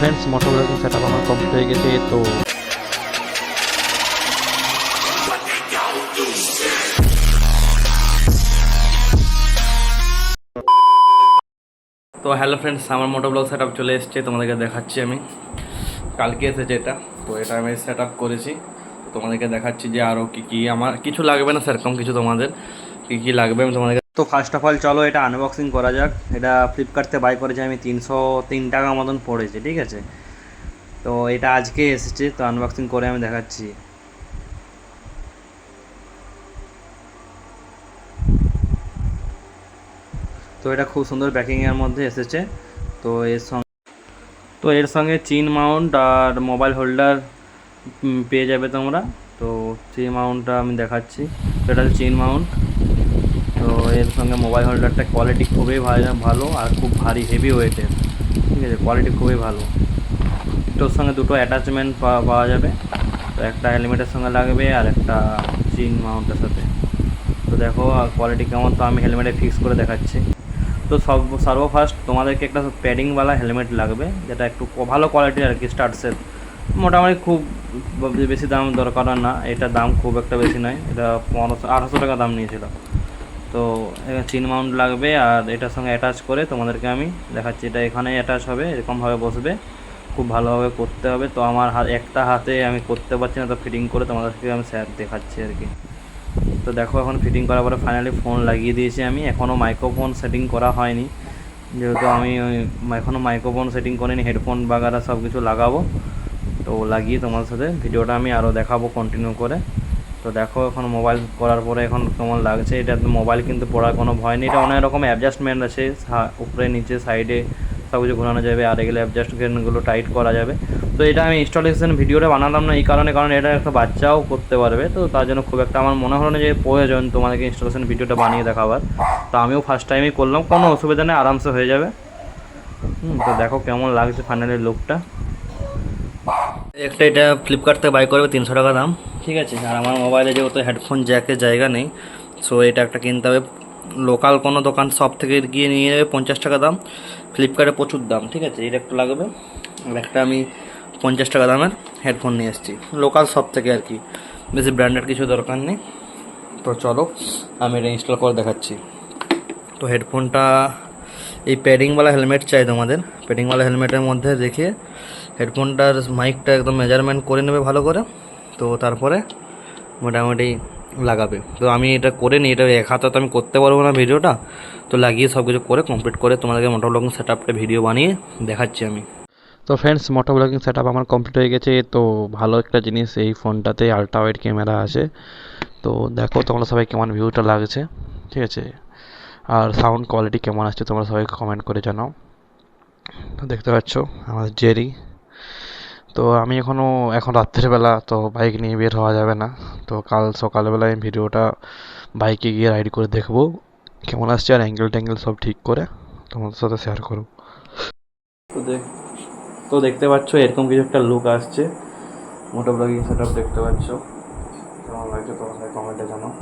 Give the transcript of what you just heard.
Friends motor set up আমার complete হয়ে গেছে, তো তো হ্যালো ফ্রেন্ডস আমার মোটো ব্লগ সেট আপ চলে এসছে, তোমাদেরকে দেখাচ্ছি আমি। কালকে এসেছে এটা, তো এটা আমি সেট আপ করেছি তোমাদেরকে দেখাচ্ছি যে আরও কী কী আমার, কিছু লাগবে না সেরকম কিছু তোমাদের। কী কী লাগবে আমি তোমাদেরকে তো ফার্স্ট অফ অল চলো এটা আনবক্সিং করা যাক। এটা ফ্লিপকার্ট থেকে বাই করেছি, আমি তিনশো তিন টাকা মতন পড়েছে, ঠিক আছে? তো এটা আজকে এসেছে, তো আনবক্সিং করে আমি দেখাচ্ছি। তো এটা খুব সুন্দর প্যাকিংয়ের মধ্যে এসেছে। তো এর সঙ্গে তো এর সঙ্গে চিন মাউন্ট আর মোবাইল হোল্ডার পেয়ে যাবে তোমরা। তো চিন মাউন্টটা আমি দেখাচ্ছি। এটা হচ্ছে চিন মাউন্ট এর সঙ্গে মোবাইল হোল্ডারটা কোয়ালিটি খুবই ভালো আর খুব ভারী হেভি ওয়েটের ঠিক আছে কোয়ালিটি খুবই ভালো। এটার সঙ্গে দুটো অ্যাটাচমেন্ট পাওয়া যাবে। তো একটা হেলমেটের সঙ্গে লাগবে আর একটা চিন মাউন্টের সাথে। তো দেখো কোয়ালিটি কেমন? তো আমি হেলমেটে ফিক্স করে দেখাচ্ছি। তো সব সর্বফার্স্ট তোমাদেরকে একটা প্যাডিংওয়ালা হেলমেট লাগবে, যেটা একটু ভালো কোয়ালিটির আর কি স্টার্টসের মোটামুটি খুব বেশি দাম দরকার না এটার দাম খুব একটা বেশি নয়। এটা পনেরোশো আঠারোশো টাকা দাম নিয়েছিল। তো এখানে চিন মাউন্ট লাগবে আর এটার সঙ্গে অ্যাটাচ করে তোমাদেরকে আমি দেখাচ্ছি। এটা এখানেই অ্যাটাচ হবে, এরকমভাবে বসবে, খুব ভালোভাবে করতে হবে। তো আমার হাত, একটা হাতে আমি করতে পারছি না, তো ফিটিং করে তোমাদেরকে আমি স্যার দেখাচ্ছি আর কি। তো দেখো এখন ফিটিং করার পরে ফাইনালি ফোন লাগিয়ে দিয়েছি আমি। এখনও মাইক্রোফোন সেটিং করা হয়নি। যেহেতু আমি এখনও মাইক্রোফোন সেটিং করিনি হেডফোন বাগারা সব কিছু লাগাবো। তো লাগিয়ে তোমার সাথে ভিডিওটা আমি আরও দেখাবো কন্টিনিউ করে। তো দেখো এখন মোবাইল করার পরে এখন কেমন লাগছে? এটা মোবাইল কিন্তু পড়ার কোনো ভয় নেই। এটা অনেক রকম অ্যাডজাস্টমেন্ট আছে। উপরে, নিচে সাইডে সব কিছু ঘোরানো যাবে। আর এগুলো অ্যাডজাস্টমেন্টগুলো টাইট করা যাবে। তো এটা আমি ইনস্টলেশন ভিডিওটা বানালাম না এই কারণে, কারণ এটা একটা বাচ্চাও করতে পারবে। তো তার জন্য খুব একটা আমার মনে হলো না যে প্রয়োজন তোমাদেরকে ইনস্টলেশন ভিডিওটা বানিয়ে দেখাবার। তো আমিও ফার্স্ট টাইমই করলাম। কোনো অসুবিধা নেই, আরামসে হয়ে যাবে। তো দেখো কেমন লাগছে ফাইনালি লুকটা একটা এটা ফ্লিপকার্ট থেকে বাই করবে, তিনশো টাকা দাম। ঠিক আছে, আর আমার মোবাইলে যেহেতু হেডফোন জ্যাকের জায়গা নেই সো এটা একটা কিনতে হবে। লোকাল কোনো দোকান সব থেকে গিয়ে নিয়ে যাবে পঞ্চাশ টাকা দাম ফ্লিপকার্টে প্রচুর দাম, ঠিক আছে? এটা একটু লাগবে। আর একটা আমি পঞ্চাশ টাকা দামের হেডফোন নিয়ে এসেছি লোকাল সব থেকে আর কি। বেশি ব্র্যান্ডেড কিছু দরকার নেই। তো চলো, আমি এটা ইনস্টল করে দেখাচ্ছি। তো হেডফোনটা এই প্যাডিংওয়ালা হেলমেট চাই তোমাদের। প্যাডিংওয়ালা হেলমেটের মধ্যে দেখে হেডফোনটার মাইকটা একদম মেজারমেন্ট করে নেবে ভালো করে। তো তারপরে মোটামুটি লাগাবে। তো আমি এটা করে নিই, এটা এক হাতে তো আমি করতে পারব না ভিডিওটা। তো লাগিয়ে সব কিছু করে কমপ্লিট করে তোমাদেরকে মোটর ব্লগিং সেট আপটা ভিডিও বানিয়ে দেখাচ্ছি আমি। তো ফ্রেন্ডস মোটো ব্লগিং সেট আমার কমপ্লিট হয়ে গেছে। তো ভালো একটা জিনিস, এই ফোনটাতে আলট্রা ওয়াইড ক্যামেরা আছে তো দেখো তোমরা সবাই কেমন ভিউটা লাগছে, ঠিক আছে? আর সাউন্ড কোয়ালিটি কেমন আসছে, তোমরা সবাই কমেন্ট করে জানাও। তো দেখতে পাচ্ছ, আমার জেরি তো আমি এখনও এখন রাত্রিবেলা তো বাইক নিয়ে বের হওয়া যাবে না। তো কাল সকালবেলায় আমি ভিডিওটা বাইকে গিয়ে রাইড করে দেখব। কেমন আসছে আর অ্যাঙ্গেল ট্যাঙ্গেল সব ঠিক করে? তোমাদের সাথে শেয়ার করব। তো দেখ, তো দেখতে পাচ্ছ এরকম কিছু একটা লুক আসছে। মোটো ব্লগিং সেট দেখতে পাচ্ছ। কেমন লাগছে তোমার কমেন্টে জানাও।